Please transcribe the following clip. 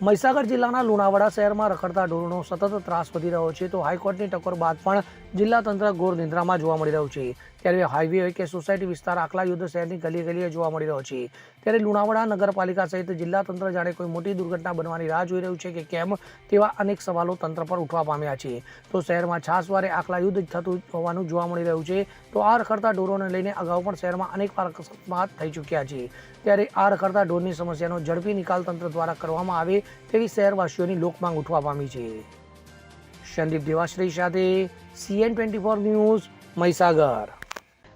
મહીસાગર જિલ્લાના લુણાવાડા શહેરમાં રખડતા ઢોરનો સતત ત્રાસ વધી રહ્યો છે તો હાઈકોર્ટની ટકોર બાદ પણ જિલ્લા તંત્ર ઘોર નિંદ્રામાં જોવા મળી રહ્યું છે. ત્યારે હાઈવે હોય કે સોસાયટી વિસ્તાર આખલા યુદ્ધ શહેરની ગલી ગલીએ જોવા મળી રહ્યો છે. ત્યારે લુણાવાડા નગરપાલિકા સહિત જિલ્લા તંત્ર જાણે કોઈ મોટી દુર્ઘટના બનવાની રાહ જોઈ રહ્યું છે કે કેમ તેવા અનેક સવાલો તંત્ર પર ઉઠવા પામ્યા છે. તો શહેરમાં છાસવારે આખલા યુદ્ધ થતું હોવાનું જોવા મળી રહ્યું છે. તો આ રખડતા ઢોરોને લઈને અગાઉ પણ શહેરમાં અનેક વાર અકસ્માત થઈ ચૂક્યા છે. ત્યારે આ રખડતા ઢોરની સમસ્યાનો ઝડપી નિકાલ તંત્ર દ્વારા કરવામાં આવે તેવી શહેરવાસીઓની લોકમાંગ ઉઠવા પામી છે. સંદીપ દેવાશ્રી સાથે CN twenty four news Mahisagar.